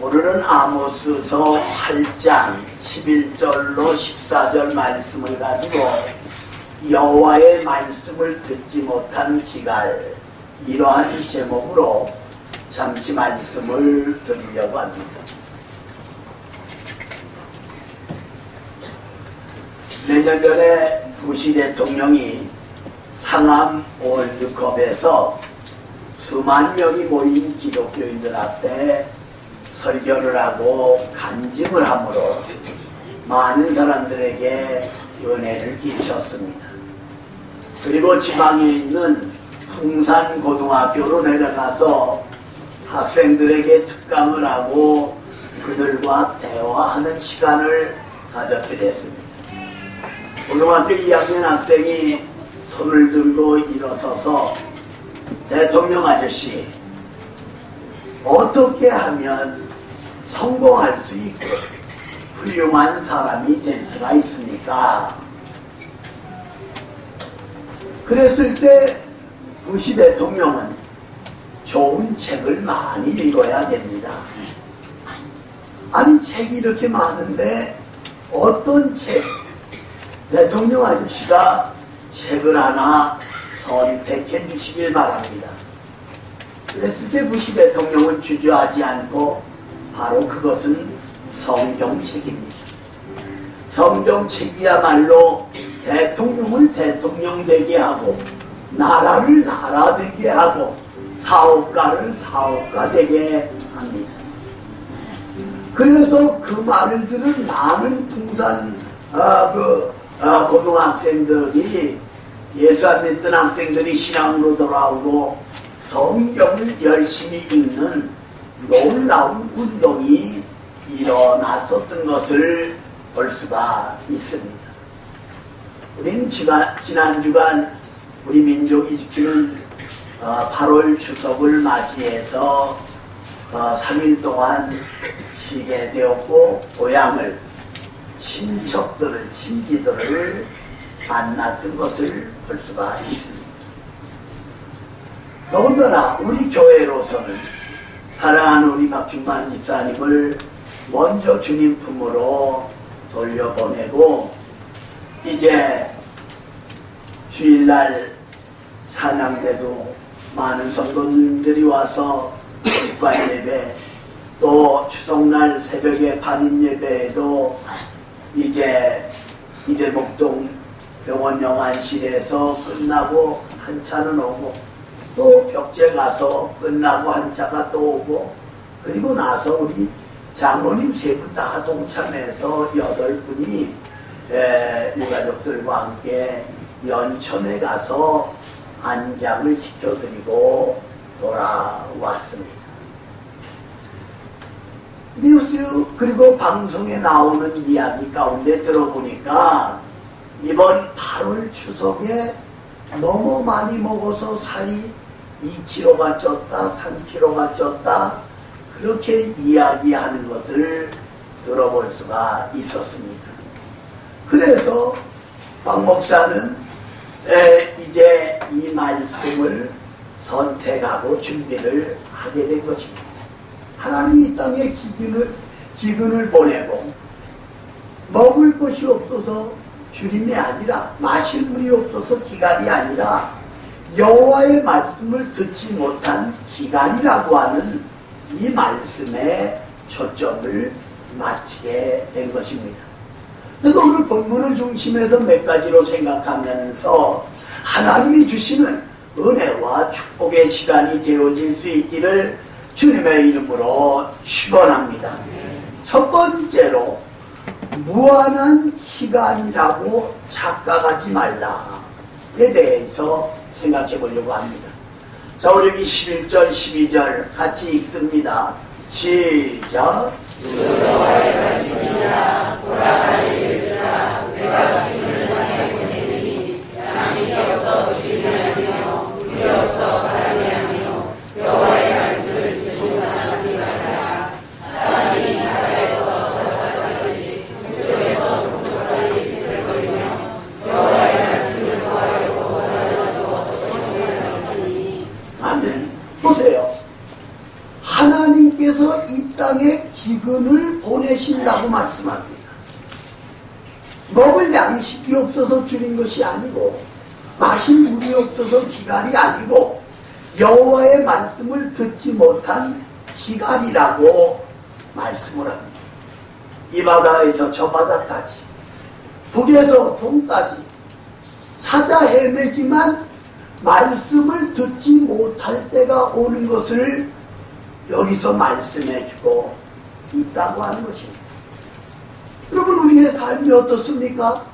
오늘은 아모스서 8장 11절로 14절 말씀을 가지고 여호와의 말씀을 듣지 못한 기갈 이러한 제목으로 잠시 말씀을 드리려고 합니다. 내년 전에 부시 대통령이 상암 월드컵에서 수만 명이 모인 기독교인들 앞에 설교를 하고 간증을 함으로 많은 사람들에게 은혜를 끼쳤습니다. 그리고 지방에 있는 풍산고등학교로 내려가서 학생들에게 특강을 하고 그들과 대화하는 시간을 가져드렸습니다. 고등학교 2학년 학생이 손을 들고 일어서서 대통령 아저씨 어떻게 하면 성공할 수 있고 훌륭한 사람이 될 수가 있습니까? 그랬을 때 부시 대통령은 좋은 책을 많이 읽어야 됩니다. 아니 책이 이렇게 많은데 어떤 책 대통령 아저씨가 책을 하나 선택해 주시길 바랍니다. 그랬을 때 부시 대통령은 주저하지 않고 바로 그것은 성경책입니다. 성경책이야말로 대통령을 대통령 되게 하고 나라를 나라 되게 하고 사업가를 사업가 되게 합니다. 그래서 그 말을 들은 많은 풍산 아, 그 아, 고등학생들이 예수 안 믿던 학생들이 신앙으로 돌아오고 성경을 열심히 읽는 놀라운 운동이 일어났었던 것을 볼 수가 있습니다. 우리는 지난, 지난 주간 우리 민족이 지키는 어, 8월 추석을 맞이해서 어, 3일 동안 쉬게 되었고 고향을 친척들을 친지들을 만났던 것을 볼 수가 있습니다. 더군다나 우리 교회로서는 사랑하는 우리 박준만 집사님을 먼저 주님 품으로 돌려보내고 이제 주일날 사냥대도 많은 성도님들이 와서 국관 예배 또 추석날 새벽에 반인 예배에도 이제 이대목동 병원 영안실에서 끝나고 한 차는 오고 또 벽제 가서 끝나고 한 차가 또 오고 그리고 나서 우리 장로님 세 분 다 동참해서 여덟 분이 유가족들과 함께 연천에 가서 안장을 시켜드리고 돌아왔습니다. 뉴스 그리고 방송에 나오는 이야기 가운데 들어보니까 이번 8월 추석에 너무 많이 먹어서 살이 2kg가 쪘다, 3kg가 쪘다 그렇게 이야기하는 것을 들어볼 수가 있었습니다. 그래서 박 목사는 에, 이제 이 말씀을 선택하고 준비를 하게 된 것입니다. 하나님이 이 땅에 기근을, 기근을 보내고 먹을 것이 없어서 주림이 아니라 마실 물이 없어서 기간이 아니라 여호와의 말씀을 듣지 못한 기간이라고 하는 이 말씀에 초점을 맞추게 된 것입니다. 그래서 오늘 본문을 중심해서 몇 가지로 생각하면서 하나님이 주시는 은혜와 축복의 시간이 되어질 수 있기를 주님의 이름으로 축원합니다. 첫 번째로 무한한 시간이라고 착각하지 말라에 대해서 생각해 보려고 합니다. 자, 우리 여기 11절, 12절 같이 읽습니다. 시작. 아멘. 보세요. 하나님 하나님께서 이 땅에 기근을 보내신다고 말씀합니다. 먹을 양식이 없어서 주는 것이 아니고 마실 물이 없어서 기갈이 아니고 여호와의 말씀을 듣지 못한 기갈이라고 말씀을 합니다. 이 바다에서 저 바다까지 북에서 동까지 찾아 헤매지만 말씀을 듣지 못할 때가 오는 것을 여기서 말씀해주고 있다고 하는 것입니다. 여러분 우리의 삶이 어떻습니까?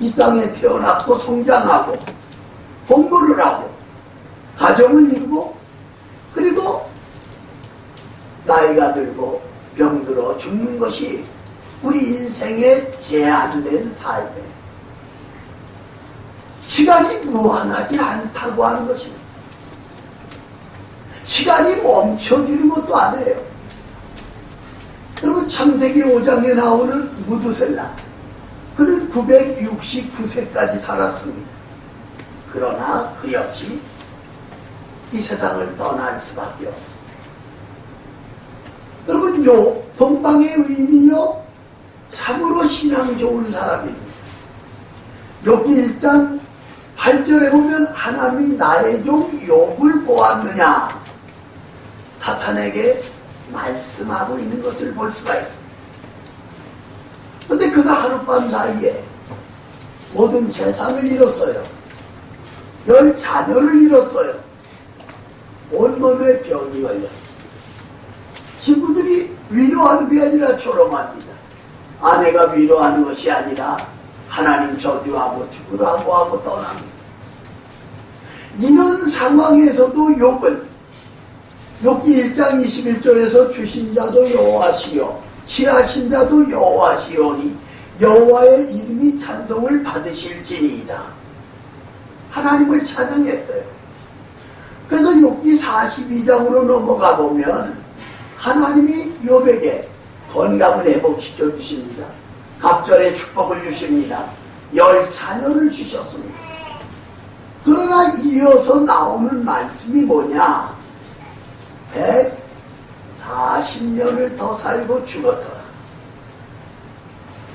이 땅에 태어났고 성장하고 공부를 하고 가정을 이루고 그리고 나이가 들고 병들어 죽는 것이 우리 인생의 제한된 삶에 시간이 무한하지 않다고 하는 것입니다. 시간이 멈춰지는 것도 아니에요. 여러분 창세기 5장에 나오는 무두셀라 그는 969세까지 살았습니다. 그러나 그 역시 이 세상을 떠날 수밖에 없습니다. 여러분 요 동방의 의인이요 참으로 신앙 좋은 사람입니다. 여기 1장 8절에 보면 하나님이 나의 종 욥을 보았느냐 사탄에게 말씀하고 있는 것을 볼 수가 있습니다. 근데 그가 하룻밤 사이에 모든 재산을 잃었어요. 열 자녀를 잃었어요. 온몸에 병이 걸렸어요. 친구들이 위로하는 게 아니라 조롱합니다. 아내가 위로하는 것이 아니라 하나님 저주하고 죽으라고 하고 떠납니다. 이런 상황에서도 욥은 욥기 1장 21절에서 주신 자도 여호와시요 취하신 자도 여호와시오니 여호와의 이름이 찬송을 받으실지니이다. 하나님을 찬양했어요. 그래서 욥기 42장으로 넘어가 보면 하나님이 욥에게 건강을 회복시켜 주십니다. 갑절의 축복을 주십니다. 열 자녀를 주셨습니다. 그러나 이어서 나오는 말씀이 뭐냐? 140년을 더 살고 죽었더라.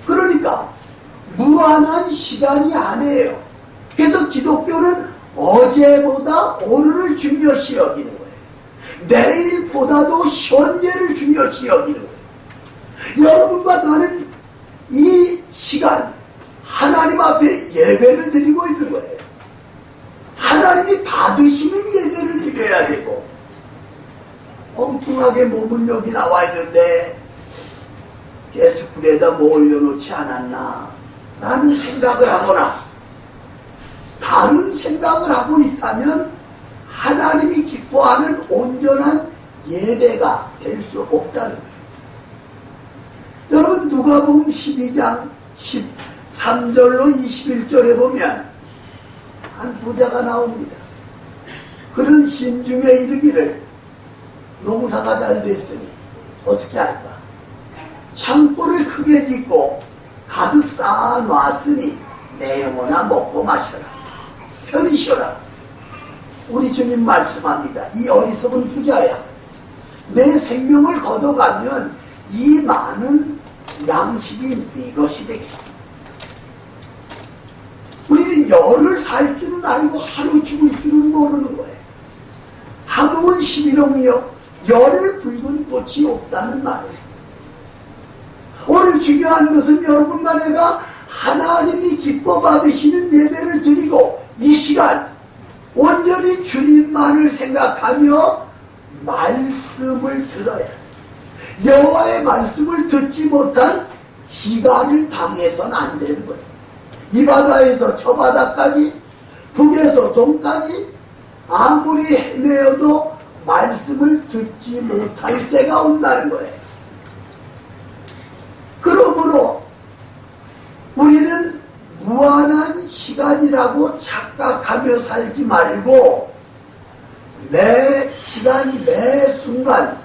그러니까 무한한 시간이 아니에요. 그래서 기독교는 어제보다 오늘을 중요시 여기는 거예요. 내일보다도 현재를 중요시 여기는 거예요. 여러분과 나는 이 시간 하나님 앞에 예배를 드리고 있는 거예요. 하나님이 받으시는 예배를 드려야 되고 엉뚱하게 몸은 여기 나와 있는데 게스트불에다 뭐 올려놓지 않았나 라는 생각을 하거나 다른 생각을 하고 있다면 하나님이 기뻐하는 온전한 예배가 될 수 없다는 거예요. 여러분 누가복음 12장 13절로 21절에 보면 한 부자가 나옵니다. 그런 신중에 이르기를 농사가 잘 됐으니 어떻게 할까? 창고를 크게 짓고 가득 쌓아 놨으니 내 영혼아 먹고 마셔라. 편히 쉬어라. 우리 주님 말씀합니다. 이 어리석은 부자야. 내 생명을 걷어가면 이 많은 양식이 네 것이 되겠다. 우리는 열을 살 줄은 알고 하루 죽을 줄은 모르는 거예요. 한국은 11홍이요. 열을 붉은 꽃이 없다는 말이에요. 오늘 중요한 것은 여러분과 내가 하나님이 기뻐 받으시는 예배를 드리고 이 시간 온전히 주님만을 생각하며 말씀을 들어야 돼. 여호와의 말씀을 듣지 못한 시간을 당해서는 안 되는 거예요. 이 바다에서 저 바다까지 북에서 동까지 아무리 헤매어도 말씀을 듣지 못할 때가 온다는 거예요. 그러므로 우리는 무한한 시간이라고 착각하며 살지 말고 매 시간 매 순간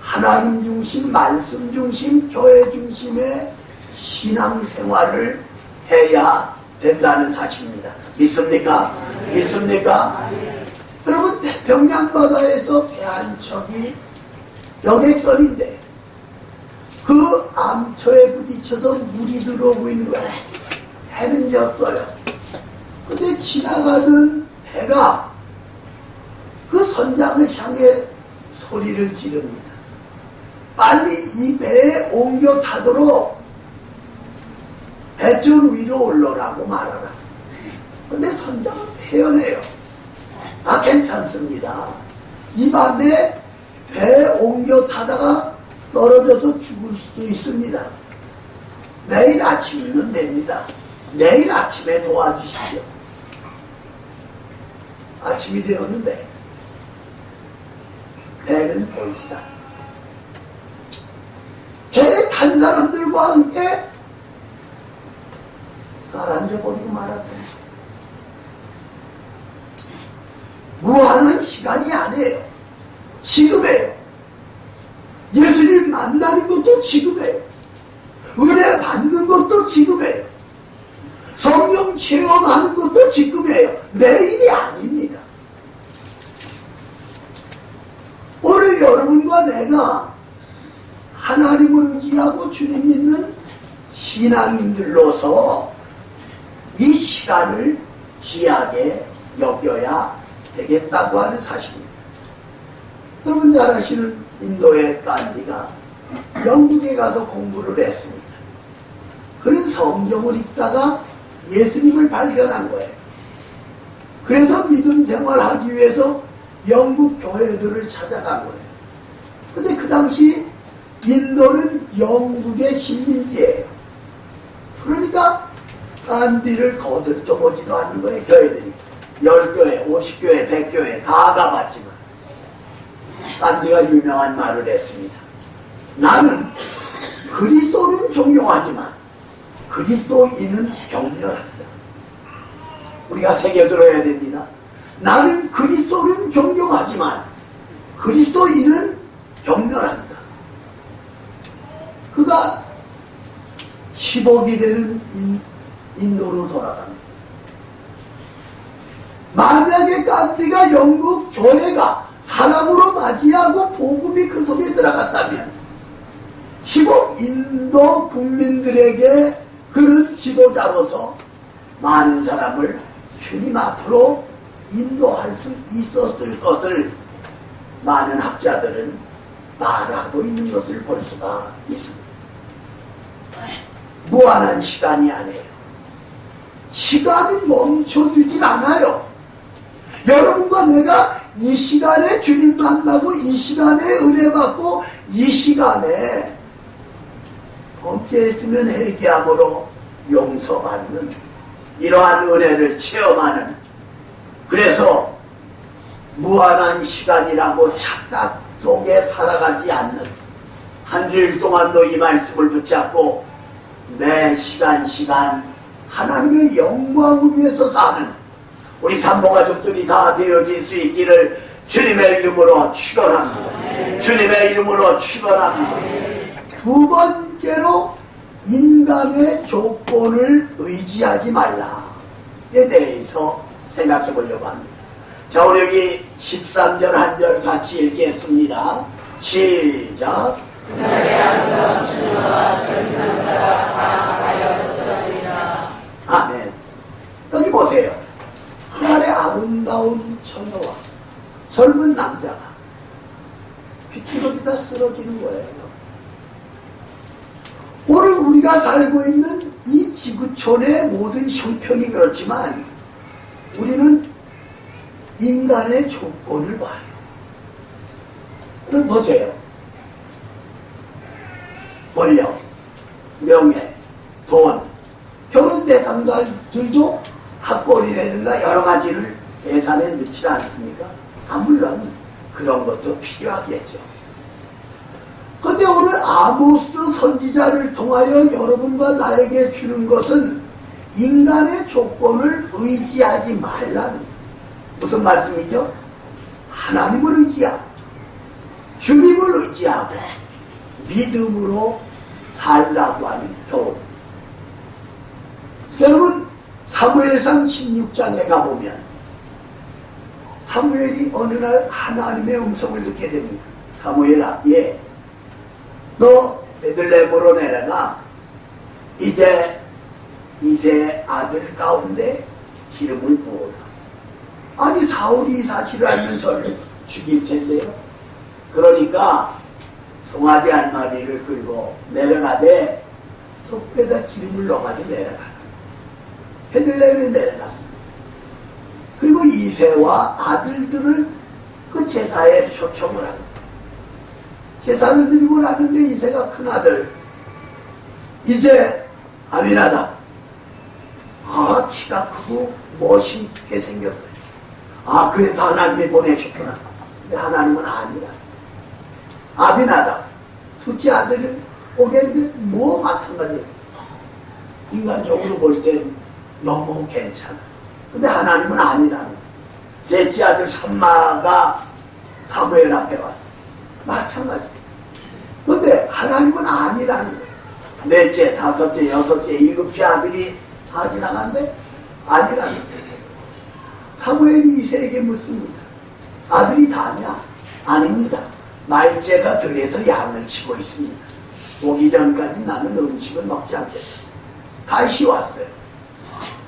하나님 중심, 말씀 중심, 교회 중심의 신앙생활을 해야 된다는 사실입니다. 믿습니까? 믿습니까? 여러분 태평양 바다에서 배한 척이 여객선인데 그 암초에 부딪혀서 물이 들어오고 있는 거야. 해는 졌어요. 근데 지나가던 배가 그 선장을 향해 소리를 지릅니다. 빨리 이 배에 옮겨 타도록 배줄 위로 올라라고 말하라. 근데 선장은 태연해요. 아, 괜찮습니다. 이 밤에 배 옮겨 타다가 떨어져서 죽을 수도 있습니다. 내일 아침이면 됩니다. 내일 아침에 도와주십시오. 아침이 되었는데, 배는 보이지다. 배에 탄 사람들과 함께 가라앉아버리고 말았다. 무한한 시간이 아니에요. 지금이에요. 예수님 만나는 것도 지금이에요. 은혜 받는 것도 지금이에요. 성령 체험하는 것도 지금이에요. 내일이 아닙니다. 오늘 여러분과 내가 하나님을 의지하고 주님 믿는 신앙인들로서 이 시간을 귀하게 여겨야 되겠다고 하는 사실입니다. 여러분 잘 아시는 인도의 간디가 영국에 가서 공부를 했습니다. 그는 성경을 읽다가 예수님을 발견한 거예요. 그래서 믿음 생활하기 위해서 영국 교회들을 찾아간 거예요. 근데 그 당시 인도는 영국의 식민지예요. 그러니까 간디를 거들떠보지도 않는 거예요, 교회들이. 10교회, 50교회, 100교회 다 가봤지만 간디가 유명한 말을 했습니다. 나는 그리스도는 존경하지만 그리스도인은 경멸한다. 우리가 새겨들어야 됩니다. 나는 그리스도는 존경하지만 그리스도인은 경멸한다. 그가 10억이 되는 인, 인도로 돌아갑니다. 만약에 간디가 영국 교회가 사람으로 맞이하고 복음이 그 속에 들어갔다면 10억 인도 국민들에게 그런 지도자로서 많은 사람을 주님 앞으로 인도할 수 있었을 것을 많은 학자들은 말하고 있는 것을 볼 수가 있습니다. 무한한 시간이 아니에요. 시간이 멈춰주질 않아요. 여러분과 내가 이 시간에 주님 만나고 이 시간에 은혜 받고 이 시간에 범죄했으면 회개함으로 용서받는 이러한 은혜를 체험하는 그래서 무한한 시간이라고 착각 속에 살아가지 않는 한 주일 동안도 이 말씀을 붙잡고 매 시간 시간 하나님의 영광을 위해서 사는 우리 산모 가족들이 다 되어질 수 있기를 주님의 이름으로 축원합니다. 주님의 이름으로 축원합니다. 두 번째로 인간의 조건을 의지하지 말라에 대해서 생각해 보려고 합니다. 자, 우리 여기 13절 한 절 같이 읽겠습니다. 시작. 아멘. 여기 보세요. 하늘의 아름다운 처녀와 젊은 남자가 빛이 거기다 쓰러지는 거예요. 오늘 우리가 살고 있는 이 지구촌의 모든 형편이 그렇지만 우리는 인간의 조건을 봐요. 그럼 보세요. 권력, 명예, 돈, 결혼 대상자들도 학벌이라든가 여러 가지를 예산에 넣지 않습니까? 아, 물론 그런 것도 필요하겠죠. 근데 오늘 아모스 선지자를 통하여 여러분과 나에게 주는 것은 인간의 조건을 의지하지 말라는 무슨 말씀이죠? 하나님을 의지하고 주님을 의지하고 믿음으로 살라고 하는 교훈. 여러분 사무엘상 16장에 가보면 사무엘이 어느 날 하나님의 음성을 듣게 됩니다. 사무엘아, 예. 너 베들레헴으로 내려가 이제 이세 아들 가운데 기름을 부어라. 아니 사울이 이 사실을 알면 저를 죽일 텐데요. 그러니까 송아지 한 마리를 끌고 내려가되 속에다 기름을 넣어가지고 내려가라. 베들레헴에 내려갔어. 그리고 이세와 아들들을 그 제사에 초청을 하고 제사를 드리고 나는데 이세가 큰 아들 이제 아미나다. 아 키가 크고 멋있게 생겼어요 아 그래서 하나님이 보내셨구나. 근데 하나님은 아니라 아비나다. 둘째 아들을 오겠는데 뭐 마찬가지예요? 인간적으로 볼 땐 너무 괜찮아 근데 하나님은 아니라는 셋째 아들 삼마가 사무엘 앞에 왔어 마찬가지예요 근데 하나님은 아니라는 거예요. 넷째, 다섯째, 여섯째, 일곱째 아들이 다 지나간데 아니라는 거예요. 사무엘이 이세에게 묻습니다. 아들이 다냐? 아닙니다. 말째가 들에서 양을 치고 있습니다. 오기 전까지 나는 음식을 먹지 않겠다. 다시 왔어요.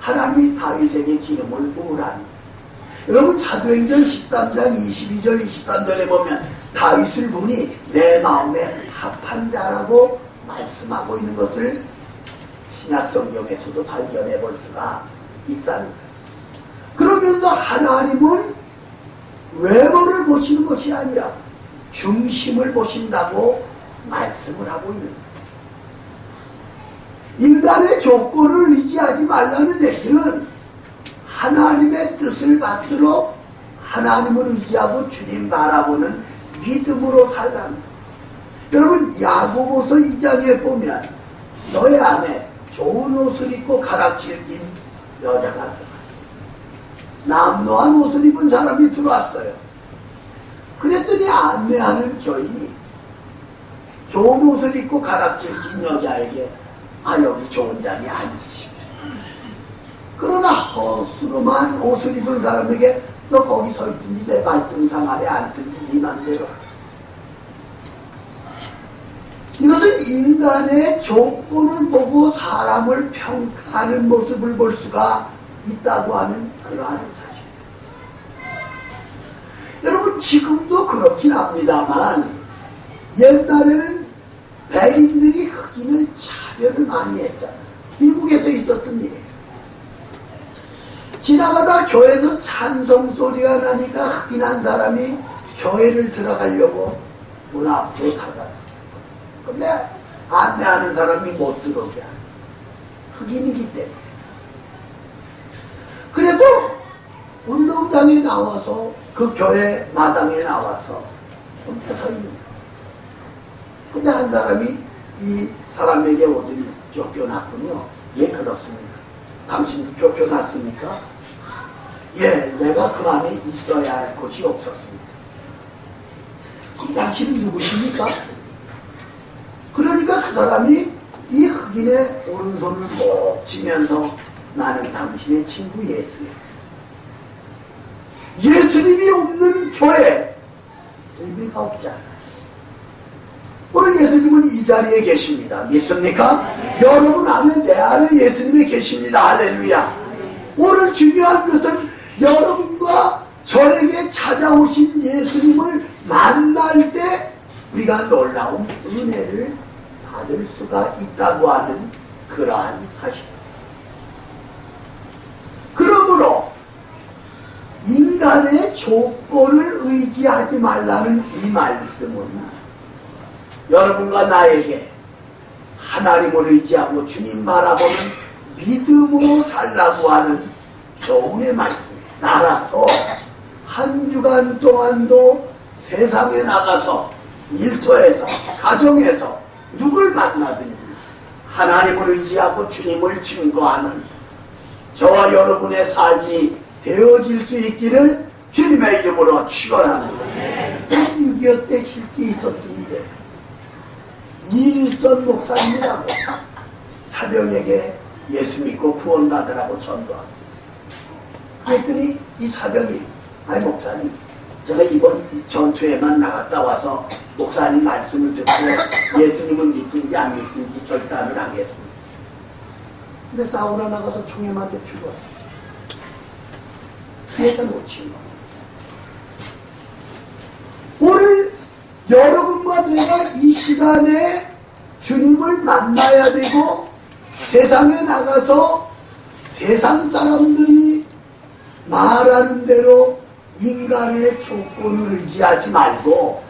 하나님이 다윗에게 기름을 거예요. 여러분 사도행전 13장 22절 23절에 보면 다윗을 보니 내 마음에 합한 자라고 말씀하고 있는 것을 신약 성경에서도 발견해 볼 수가 있다는 거예요. 그러면서 하나님은 외모를 보시는 것이 아니라 중심을 보신다고 말씀을 하고 있는 거예요. 인간의 조건을 의지하지 말라는 얘기는 하나님의 뜻을 받들어 하나님을 의지하고 주님 바라보는 믿음으로 살라는 것. 여러분 야고보서 2장에 보면 너의 안에 좋은 옷을 입고 가락질 낀 여자가 들어왔어요. 남노한 옷을 입은 사람이 들어왔어요. 그랬더니 안내하는 교인이 좋은 옷을 입고 가락질 낀 여자에게 아 여기 좋은 자리에 앉으시오. 그러나 허스름한 옷을 입은 사람에게 너 거기 서 있든지 내 발등상 아래 앉든지 네 맘대로 이것은 인간의 조건을 보고 사람을 평가하는 모습을 볼 수가 있다고 하는 그러한 사실이에요. 여러분 지금도 그렇긴 합니다만 옛날에는 백인들이 흑인을 차별을 많이 했잖아요. 미국에서 있었던 일이에요. 지나가다 교회에서 찬송 소리가 나니까 흑인한 사람이 교회를 들어가려고 문 앞으로 다가가. 근데 안내하는 사람이 못 들어오게 하는. 흑인이기 때문에. 그래서 운동장에 나와서 그 교회 마당에 나와서 혼자 서 있는 거예요. 근데 한 사람이 이 사람에게 오더니 쫓겨났군요. 예, 그렇습니다. 당신도 쫓겨났습니까? 예, 내가 그 안에 있어야 할 곳이 없었습니다. 그럼 당신은 누구십니까? 그러니까 그 사람이 이 흑인의 오른손을 꼭 쥐면서 나는 당신의 친구 예수야. 예수님이 없는 교회 의미가 없잖아요. 오늘 예수님은 이 자리에 계십니다. 믿습니까? 여러분 안에 내 안에 예수님이 계십니다. 할렐루야. 오늘 중요한 것은 여러분과 저에게 찾아오신 예수님을 만날 때 우리가 놀라운 은혜를 받을 수가 있다고 하는 그러한 사실. 그러므로 인간의 조건을 의지하지 말라는 이 말씀은 여러분과 나에게 하나님을 의지하고 주님 바라보는 믿음으로 살라고 하는 교훈의 말씀입니다. 나라서 한 주간 동안도 세상에 나가서 일터에서 가정에서 누굴 만나든지 하나님을 의지하고 주님을 증거하는 저와 여러분의 삶이 되어질 수 있기를 주님의 이름으로 축원합니다. 6.25때 실기 있었던 이일선 목사님이라고 사병에게 예수 믿고 구원받으라고 전도하고 그랬더니 이 사병이 아이 목사님 제가 이번 이 전투에만 나갔다 와서 목사님 말씀을 듣고 예수님을 믿든지 안 믿든지 결단을 하겠습니다. 근데 사우나 나가서 총에 맞아 죽었어. 피해가 놓친 거. 오늘 여러분과 내가 이 시간에 주님을 만나야 되고 세상에 나가서 세상 사람들이 말하는 대로 인간의 조건을 의지하지 말고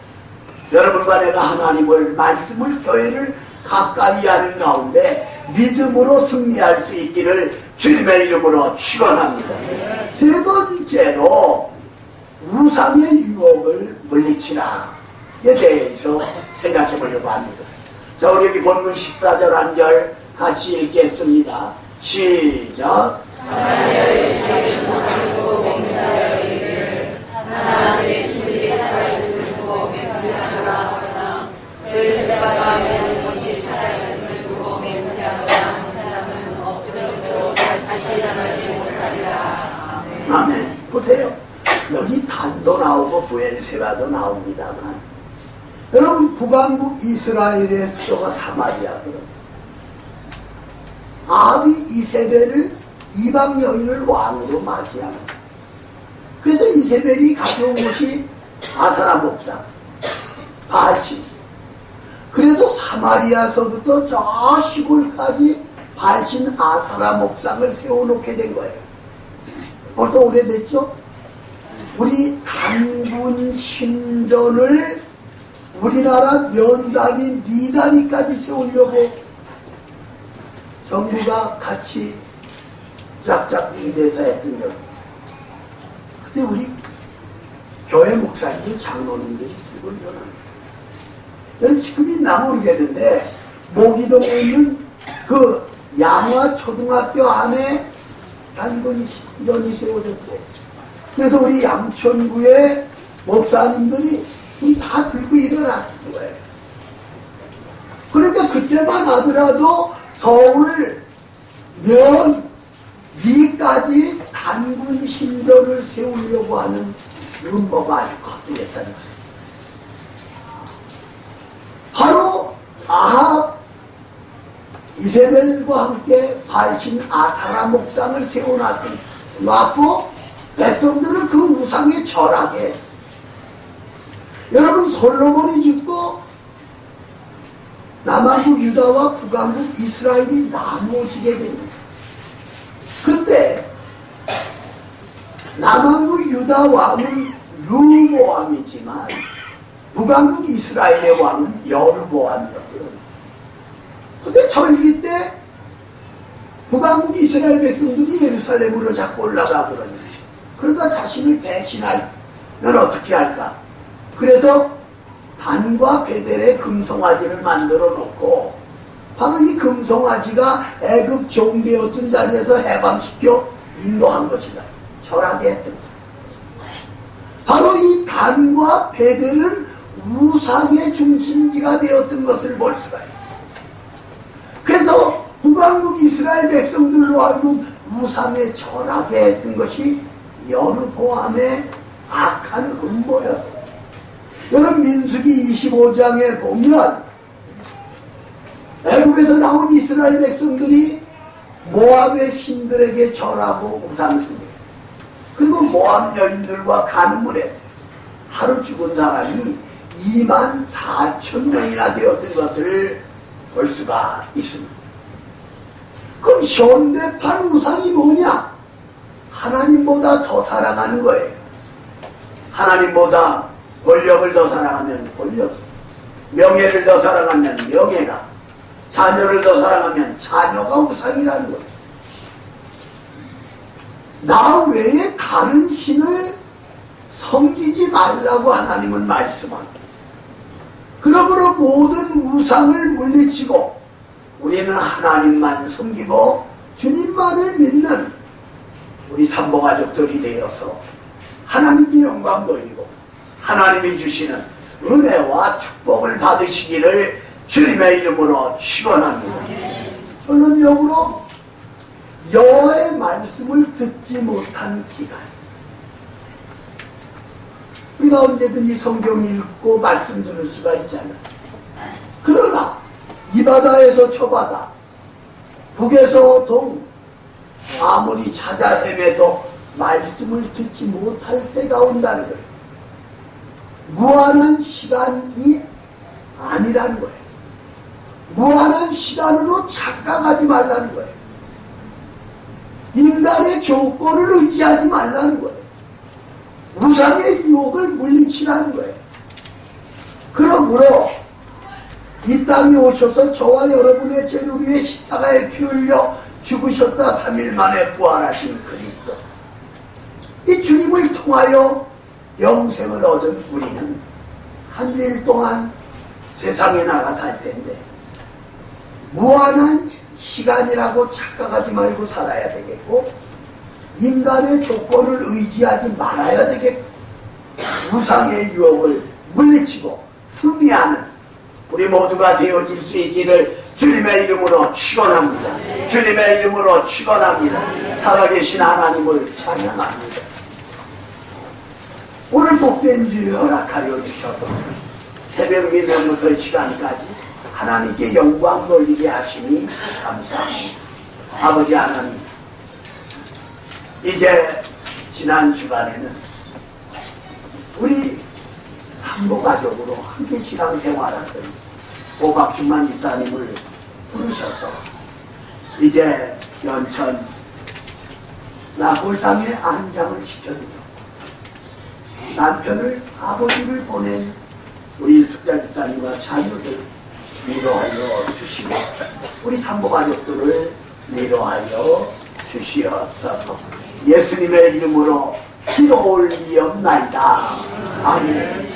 여러분과 내가 하나님을 말씀을 교회를 가까이 하는 가운데 믿음으로 승리할 수 있기를 주님의 이름으로 축원합니다. 세 번째로 우상의 유혹을 물리치라에 대해서 생각해 보려고 합니다. 자, 우리 여기 본문 14절 한 절 같이 읽겠습니다. 시작. 아멘. 보세요. 여기 단도 나오고 부엘세바도 나옵니다만 여러분 북왕국 이스라엘의 수도가 사마리아거든요. 아합이 이세벨을 이방 여인을 왕으로 맞이합니다. 그래서 이세벨이 가져온 것이 아사라 목상, 바시. 그래서 사마리아서부터 저 시골까지 발신 아사라 목상을 세워놓게 된 거예요. 벌써 오래됐죠? 우리 단군 신전을 우리나라 면단위, 미단위까지 세우려고 정부가 같이 짝짝이 돼서 했던 거. 근데 우리 교회 목사님들, 장로님들이 들고 일어나는 저는 지금 있나 모르겠는데, 모기동에 있는 그 양화 초등학교 안에 단군 신전이 세워졌더래요. 그래서 우리 양천구의 목사님들이 이다 들고 일어났던 거예요. 그러니까 그때만 하더라도 서울 면 위까지 단군 신전을 세우려고 하는 음모가 아주 커지겠다는 거예요. 바로 아합 이세벨과 함께 발신 아사라 목상을 세워놨던 놨고 백성들을 그 우상에 절하게 여러분 솔로몬이 죽고 남한국 유다와 북한국 이스라엘이 나누어지게 됩니다. 근데 남한국 유다 왕은 루모함이지만 북한국 이스라엘의 왕은 여르보함이었거든요. 근데 절기 때 북한국 이스라엘 백성들이 예루살렘으로 자꾸 올라가 그러니 그러다 자신을 배신하면 어떻게 할까? 그래서 단과 베델의 금송아지를 만들어 놓고 바로 이 금송아지가 애굽 종되었던 자리에서 해방시켜 인도한 것이다. 절하게 했던 것. 바로 이 단과 베델은 우상의 중심지가 되었던 것을 볼 수가 있어요. 그래서 북왕국 이스라엘 백성들로 하여금 우상에 절하게 했던 것이 여르보암의 악한 음모였어요. 여러분 민수기 25장에 보면 애국에서 나온 이스라엘 백성들이 모압의 신들에게 절하고 우상숭배 그리고 모압 여인들과 간음을 했어요. 하루 죽은 사람이 2만 4천 명이나 되었던 것을 볼 수가 있습니다. 그럼 현대판 우상이 뭐냐? 하나님보다 더 사랑하는 거예요. 하나님보다 권력을 더 사랑하면 권력, 명예를 더 사랑하면 명예가, 자녀를 더 사랑하면 자녀가 우상이라는 거예요. 나 외에 다른 신을 섬기지 말라고 하나님은 말씀합니다. 그러므로 모든 우상을 물리치고 우리는 하나님만 섬기고 주님만을 믿는 우리 삼보가족들이 되어서 하나님께 영광 돌리고 하나님이 주시는 은혜와 축복을 받으시기를 주님의 이름으로 축원합니다. 결론적으로 여호와의 말씀을 듣지 못한 기간 우리가 언제든지 성경 읽고 말씀 들을 수가 있잖아요. 그러나 이 바다에서 저 바다, 북에서 동, 아무리 찾아 헤매도 말씀을 듣지 못할 때가 온다는 거예요. 무한한 시간이 아니라는 거예요. 무한한 시간으로 착각하지 말라는 거예요. 인간의 조건을 의지하지 말라는 거예요. 우상의 유혹을 물리치라는 거예요. 그러므로 이 땅에 오셔서 저와 여러분의 죄를 위해 십자가에 피 흘려 죽으셨다 3일 만에 부활하신 그리스도. 이 주님을 통하여 영생을 얻은 우리는 한 주일 동안 세상에 나가 살 텐데 무한한 시간이라고 착각하지 말고 살아야 되겠고 인간의 조건을 의지하지 말아야 되겠고 우상의 유혹을 물리치고 승리하는 우리 모두가 되어질 수 있기를 주님의 이름으로 축원합니다. 주님의 이름으로 축원합니다. 살아계신 하나님을 찬양합니다. 오늘 복된 주일 허락하여 주셔서 새벽 이 시간까지 하나님께 영광 돌리게 하시니 감사합니다. 아버지 하나님, 이제 지난 주간에는 우리 한국 가족으로 함께 신앙생활하던 오박주만 이따님을 부르셔서 이제 연천 나골당에 안장을 시켜주고 남편을 아버지를 보낸 우리 숙자 집사님과 자녀들 위로하여 주시고 우리 산모 가족들을 위로하여 주시옵소서. 예수님의 이름으로 기도 올리옵나이다. 아멘